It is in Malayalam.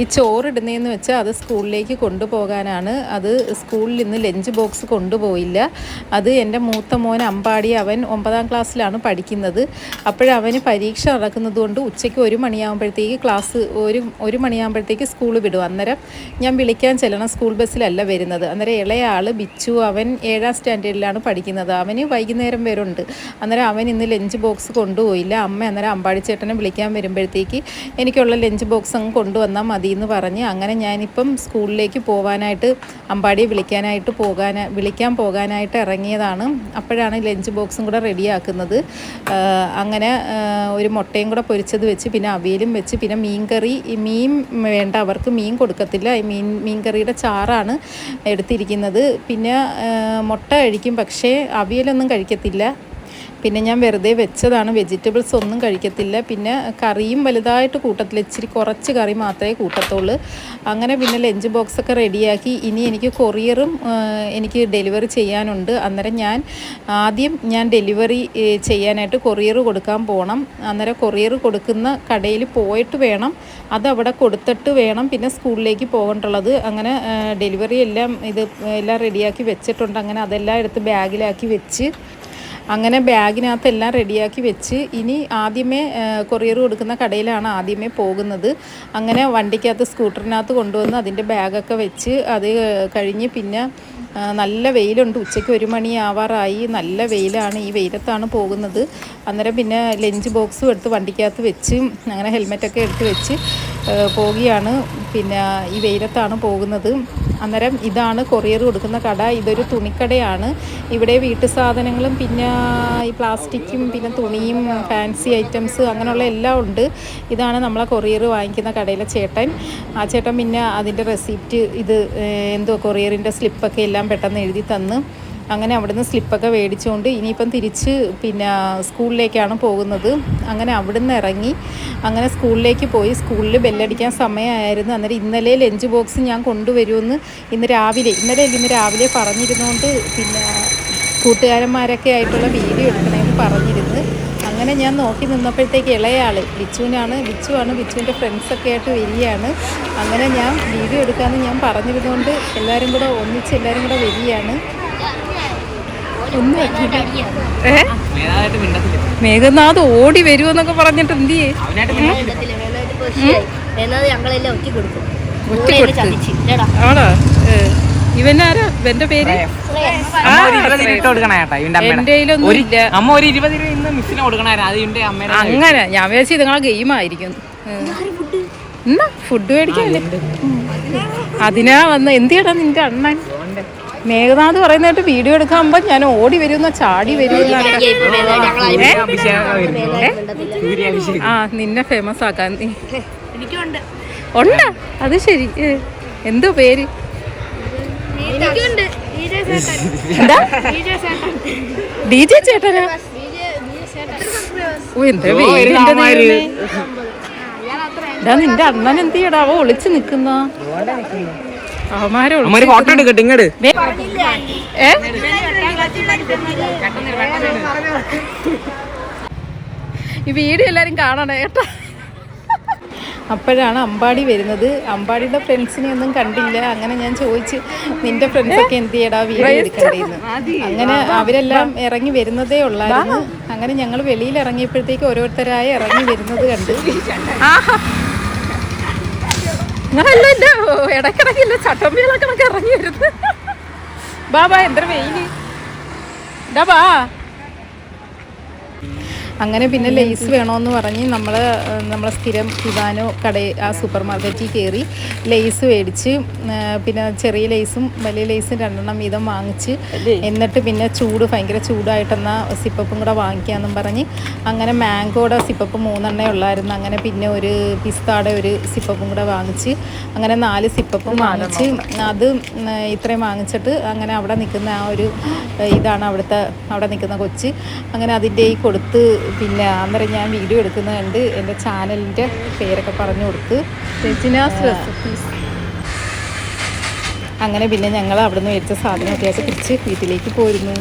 ഈ ചോറിടുന്നതെന്ന് വെച്ചാൽ അത് സ്കൂളിലേക്ക് കൊണ്ടുപോകാനാണ്. അത് സ്കൂളിൽ നിന്ന് ലഞ്ച് ബോക്സ് കൊണ്ടുപോയില്ല. അത് എന്റെ മൂത്ത മോൻ അമ്പാടി അവൻ ഒമ്പതാം ക്ലാസ്സിലാണ് പഠിക്കുന്നത്. അപ്പോഴവന് പരീക്ഷ നടക്കുന്നത് കൊണ്ട് ഉച്ചയ്ക്ക് ഒരു മണിയാകുമ്പോഴത്തേക്ക് ക്ലാസ് ഒരു ഒരു മണിയാകുമ്പോഴത്തേക്ക് സ്കൂൾ വിടും. അന്നേരം ഞാൻ വിളിക്കാൻ ചെല്ലണം. സ്കൂൾ ബസ്സിലല്ല വരുന്നത്. അന്നേരം ഇളയ ആൾ ബിച്ചു അവൻ ഏഴാം സ്റ്റാൻഡേർഡിലാണ് പഠിക്കുന്നത്. അവന് വൈകുന്നേരം വരുന്നുണ്ട് അന്നേരം അവൻ ഇന്ന് ലഞ്ച് ബോക്സ് കൊണ്ടുപോയില്ല. അമ്മ അന്നേരം അമ്പാടി ചേട്ടനെ വിളിക്കാൻ വരുമ്പോഴത്തേക്ക് എനിക്കുള്ള ലഞ്ച് ബോക്സ് അങ്ങ് കൊണ്ടുവന്നാൽ മതി. എന്ന് പറഞ്ഞ് അങ്ങനെ ഞാനിപ്പം സ്കൂളിലേക്ക് പോകാനായിട്ട് അമ്പാടിയെ വിളിക്കാനായിട്ട് പോകാൻ വിളിക്കാൻ പോകാനായിട്ട് ഇറങ്ങിയതാണ്. അപ്പോഴാണ് ലഞ്ച് ബോക്സും കൂടെ റെഡിയാക്കുന്നത്. അങ്ങനെ ഒരു മുട്ടയും കൂടെ പൊരിച്ചത് വെച്ച് പിന്നെ അവിയലും വെച്ച് പിന്നെ മീൻകറി മീൻ വേണ്ട അവർക്ക് മീൻ കൊടുക്കത്തില്ല. മീൻ മീൻകറിയുടെ ചാറാണ് എടുത്തിരിക്കുന്നത്. പിന്നെ മുട്ട കഴിക്കും പക്ഷേ അവിയലൊന്നും കഴിക്കത്തില്ല. പിന്നെ ഞാൻ വെറുതെ വെച്ചതാണ്. വെജിറ്റബിൾസ് ഒന്നും കഴിക്കത്തില്ല. പിന്നെ കറിയും വലുതായിട്ട് കൂട്ടത്തില്ല. ഇച്ചിരി കുറച്ച് കറി മാത്രമേ കൂട്ടത്തുള്ളൂ. അങ്ങനെ പിന്നെ ലഞ്ച് ബോക്സൊക്കെ റെഡിയാക്കി ഇനി എനിക്ക് കൊറിയറും എനിക്ക് ഡെലിവറി ചെയ്യാനുണ്ട്. അന്നേരം ഞാൻ ആദ്യം ഞാൻ ഡെലിവറി ചെയ്യാനായിട്ട് കൊറിയർ കൊടുക്കാൻ പോകണം അന്നേരം കൊറിയർ കൊടുക്കുന്ന കടയിൽ പോയിട്ട് വേണം. അത് അവിടെ കൊടുത്തിട്ട് വേണം പിന്നെ സ്കൂളിലേക്ക് പോകേണ്ടുള്ളത് അങ്ങനെ ഡെലിവറി എല്ലാം ഇത് എല്ലാം റെഡിയാക്കി വെച്ചിട്ടുണ്ട്. അങ്ങനെ അതെല്ലാം എടുത്ത് ബാഗിലാക്കി വെച്ച് അങ്ങനെ ബാഗിനകത്ത് എല്ലാം റെഡിയാക്കി വെച്ച് ഇനി ആദ്യമേ കൊറിയർ കൊടുക്കുന്ന കടയിലാണ് ആദ്യമേ പോകുന്നത്. അങ്ങനെ വണ്ടിക്കകത്ത് സ്കൂട്ടറിനകത്ത് കൊണ്ടുവന്ന് അതിന്റെ ബാഗൊക്കെ വെച്ച് അത് കഴിഞ്ഞ് പിന്നെ നല്ല വെയിലുണ്ട്. ഉച്ചയ്ക്ക് ഒരു മണി ആവാറായി. നല്ല വെയിലാണ് ഈ വെയിലത്താണ് പോകുന്നത്. അന്നേരം പിന്നെ ലഞ്ച് ബോക്സും എടുത്ത് വണ്ടിക്കകത്ത് വെച്ച് അങ്ങനെ ഹെൽമെറ്റൊക്കെ എടുത്ത് വെച്ച് പോവുകയാണ്. പിന്നെ ഈ വെയിലത്താണ് പോകുന്നത്. അന്നേരം ഇതാണ് കൊറിയർ കൊടുക്കുന്ന കട. ഇതൊരു തുണിക്കടയാണ്. ഇവിടെ വീട്ടു സാധനങ്ങളും പിന്നെ ഈ പ്ലാസ്റ്റിക്കും പിന്നെ തുണിയും ഫാൻസി ഐറ്റംസ് അങ്ങനെയുള്ള എല്ലാം ഉണ്ട്. ഇതാണ് നമ്മളെ കൊറിയർ വാങ്ങിക്കുന്ന കടയിലെ ചേട്ടൻ. ആ ചേട്ടൻ പിന്നെ അതിന്റെ റെസിപ്റ്റ് ഇത് എന്തോ കൊറിയറിന്റെ സ്ലിപ്പൊക്കെ എല്ലാം പെട്ടെന്ന് എഴുതി തന്ന്. അങ്ങനെ അവിടുന്ന് സ്ലിപ്പൊക്കെ മേടിച്ചുകൊണ്ട് ഇനിയിപ്പം തിരിച്ച് പിന്നെ സ്കൂളിലേക്കാണ് പോകുന്നത്. അങ്ങനെ അവിടുന്ന് ഇറങ്ങി അങ്ങനെ സ്കൂളിലേക്ക് പോയി. സ്കൂളിൽ ബെല്ലടിക്കാൻ സമയമായിരുന്നു. അന്നേരം ഇന്നലെ ലഞ്ച് ബോക്സ് ഞാൻ കൊണ്ടുവരുമെന്ന് ഇന്ന് രാവിലെ ഇന്നലെ ഇന്ന് രാവിലെ പറഞ്ഞിരുന്നുകൊണ്ട് പിന്നെ കൂട്ടുകാരന്മാരൊക്കെ ആയിട്ടുള്ള വീഡിയോ എടുക്കണമെന്ന് പറഞ്ഞിരുന്നു. അങ്ങനെ ഞാൻ നോക്കി നിന്നപ്പോഴത്തേക്ക് ഇളയാൾ ബിച്ചുവിനാണ് ബിച്ചുവാണ് ബിച്ചുവിന്റെ ഫ്രണ്ട്സൊക്കെ ആയിട്ട് വരികയാണ്. അങ്ങനെ ഞാൻ വീഡിയോ എടുക്കാമെന്ന് ഞാൻ പറഞ്ഞിരുന്നുകൊണ്ട് എല്ലാവരും കൂടെ ഒന്നിച്ച് എല്ലാവരും കൂടെ വരികയാണ്. ഒന്നും മേഘനാഥ് ഓടി വരുമെന്നൊക്കെ പറഞ്ഞിട്ട് എന്ത് ചെയ്യേ. ഇവനാരാ? ഇവന്റെ പേര്? അങ്ങനെ. ഞാൻ വിചാരിച്ചു നിങ്ങളെ ഗെയിം ആയിരിക്കും. എന്നാ ഫുഡ് മേടിക്കാൻ അതിനാ വന്ന്. എന്തിയടാ നിന്റെ അണ്ണൻ? മേഘനാഥ് പറയുന്നതായിട്ട് വീഡിയോ എടുക്കാകുമ്പോ ഞാൻ ഓടി വരുന്ന ചാടി വരുന്ന ആ നിന്നെ ഫേമസ് ആക്കാൻ നീ. ഉണ്ടാ? അത് ശരി. എന്തോ പേര്? ഡി ജെ ചേട്ടനാ? ഓ എന്താ നിന്റെ അണ്ണൻ എന്ത് ചെയ്യടാ? അവ ഒളിച്ചു നിക്കുന്ന അവന്മാരെ ഫോട്ടോ എടുക്കട്ടെ ഇങ്ങട്. ഏ? ഈ വീഡിയോ എല്ലാരും കാണണേ കേട്ടോ. അപ്പോഴാണ് അമ്പാടി വരുന്നത്. അമ്പാടിയുടെ ഫ്രണ്ട്സിനെ ഒന്നും കണ്ടില്ല. അങ്ങനെ ഞാൻ ചോദിച്ച് നിന്റെ ഫ്രണ്ട്സൊക്കെ എന്ത് ചെയ്യടാ വീഡിയോ എടുക്കണ്ടേന്ന് അങ്ങനെ അവരെല്ലാം ഇറങ്ങി വരുന്നതേ ഉള്ളായിരുന്നു. അങ്ങനെ ഞങ്ങൾ വെളിയിൽ ഇറങ്ങിയപ്പോഴത്തേക്ക് ഓരോരുത്തരായി ഇറങ്ങി വരുന്നത് കണ്ട്. ഇല്ല ഇടക്കിടക്കില്ല ചട്ടമ്പികളൊക്കെ ഇറങ്ങി വരുന്നത്. ബാബാ എന്തൊരു എന്താ വെയിൽ. ഇതാ ബാ. അങ്ങനെ പിന്നെ ലേസ് വേണമെന്ന് പറഞ്ഞ് നമ്മൾ നമ്മളെ സ്ഥിരം ഇവാനോ കട ആ സൂപ്പർ മാർക്കറ്റിൽ കയറി ലേസ് മേടിച്ച് പിന്നെ ചെറിയ ലേസും വലിയ ലേസും രണ്ടെണ്ണം വീതം വാങ്ങിച്ച് എന്നിട്ട് പിന്നെ ചൂട് ഭയങ്കര ചൂടായിട്ടെന്ന സിപ്പപ്പും കൂടെ വാങ്ങിക്കാമെന്നും പറഞ്ഞ് അങ്ങനെ മാംഗോയുടെ സിപ്പപ്പ് മൂന്നെണ്ണേ ഉള്ളായിരുന്നു. അങ്ങനെ പിന്നെ ഒരു പിസ്താടെ ഒരു സിപ്പപ്പും കൂടെ വാങ്ങിച്ച് അങ്ങനെ നാല് സിപ്പപ്പും വാങ്ങിച്ച് അത് ഇത്രയും വാങ്ങിച്ചിട്ട് അങ്ങനെ അവിടെ നിൽക്കുന്ന ആ ഒരു ഇതാണ് അവിടുത്തെ അവിടെ നിൽക്കുന്ന കൊച്ച്. അങ്ങനെ അതിന്റെ ഈ കൊടുത്ത് പിന്നെ അന്നേരം ഞാൻ വീഡിയോ എടുക്കുന്നത് കണ്ട് എന്റെ ചാനലിന്റെ പേരൊക്കെ പറഞ്ഞു കൊടുത്ത് റെസിപ്പീസ് അങ്ങനെ പിന്നെ ഞങ്ങൾ അവിടെ നിന്ന് മേടിച്ച സാധനമൊക്കെ ആയിട്ട് തിരിച്ച് വീട്ടിലേക്ക് പോയിരുന്നു